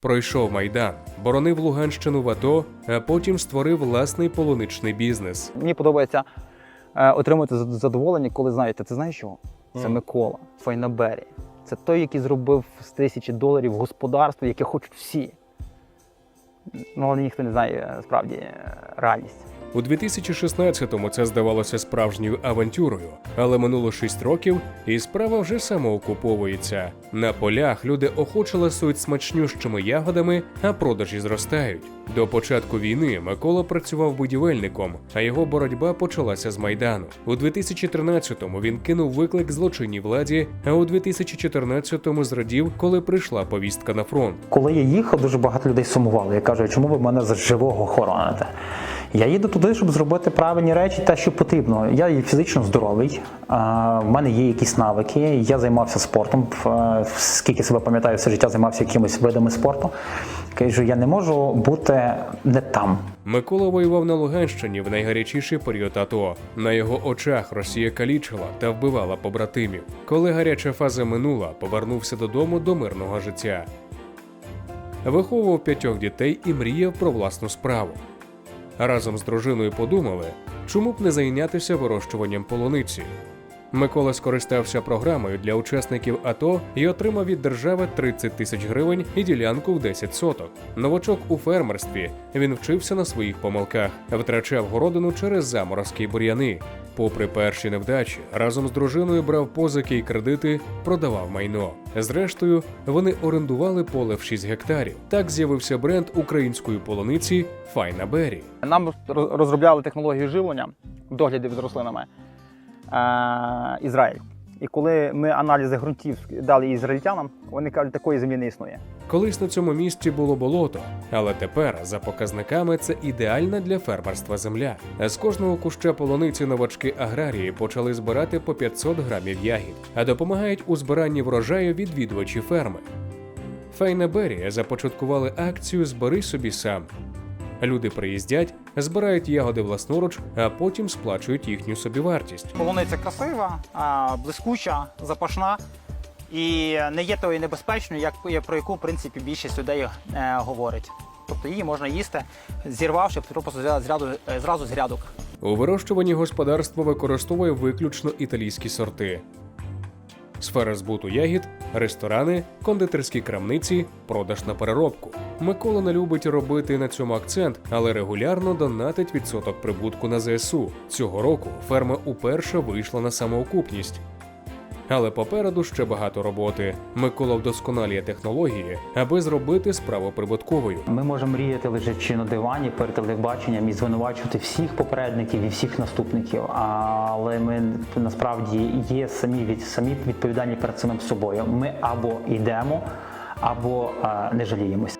Пройшов майдан, боронив Луганщину в АТО, а потім створив власний полуничний бізнес. Мені подобається е, отримувати задоволення, коли знаєте, ти знаєш що? Це mm. Микола Файнабері. Це той, який зробив з тисячі доларів господарство, яке хочуть всі. Ну, але ніхто не знає е, справді е, реальність. У 2016-му це здавалося справжньою авантюрою, але минуло 6 років, і справа вже самоокуповується. На полях люди охоче ласують смачнющими ягодами, а продажі зростають. До початку війни Микола працював будівельником, а його боротьба почалася з майдану. У 2013-му він кинув виклик злочинній владі, а у 2014-му зрадів, коли прийшла повістка на фронт. Коли я їхав, дуже багато людей сумували. Я кажу, чому ви мене за живого хороните? Я їду туди, щоб зробити правильні речі, те, що потрібно. Я фізично здоровий, в мене є якісь навики. Я займався спортом. Скільки себе пам'ятаю, все життя займався якимись видами спорту. Кажу, я не можу бути не там. Микола воював на Луганщині в найгарячіший період АТО. На його очах Росія калічила та вбивала побратимів. Коли гаряча фаза минула, повернувся додому до мирного життя. Виховував п'ятьох дітей і мріяв про власну справу. Разом з дружиною подумали, чому б не зайнятися вирощуванням полуниці. Микола скористався програмою для учасників АТО і отримав від держави 30 тисяч гривень і ділянку в 10 соток. Новачок у фермерстві він вчився на своїх помилках, втрачав городину через заморозки бур'яни. Попри перші невдачі, разом з дружиною брав позики і кредити, продавав майно. Зрештою, вони орендували поле в 6 гектарів. Так з'явився бренд української полониці Файна Бері. Нам розробляли технологію живлення доглядів з рослинами е, Ізраїль. І коли ми аналізи ґрунтів дали ізраїльтянам, вони кажуть, такої землі не існує. Колись на цьому місці було болото, але тепер, за показниками, це ідеальна для фермерства земля. З кожного куща полуниці новачки аграрії почали збирати по 500 грамів ягід, а допомагають у збиранні врожаю відвідувачі ферми. Фейнебері започаткували акцію Збери собі сам. Люди приїздять, збирають ягоди власноруч, а потім сплачують їхню собівартість. Полуниця красива, блискуча, запашна і не є тою небезпечною, як про яку в принципі більшість людей е, говорить. Тобто її можна їсти, зірвавши просто з ряду, е, зразу з грядок. У вирощуванні господарство використовує виключно італійські сорти. Сфера збуту ягід, ресторани, кондитерські крамниці, продаж на переробку. Микола не любить робити на цьому акцент, але регулярно донатить відсоток прибутку на ЗСУ. Цього року ферма уперше вийшла на самоокупність. Але попереду ще багато роботи. Микола вдосконалює технології, аби зробити справу прибутковою. Ми можемо мріяти лежачи на дивані перед телебаченням і звинувачувати всіх попередників і всіх наступників. Але ми насправді є самі від самі відповідальні перед самим собою. Ми або йдемо, або е, не жаліємося.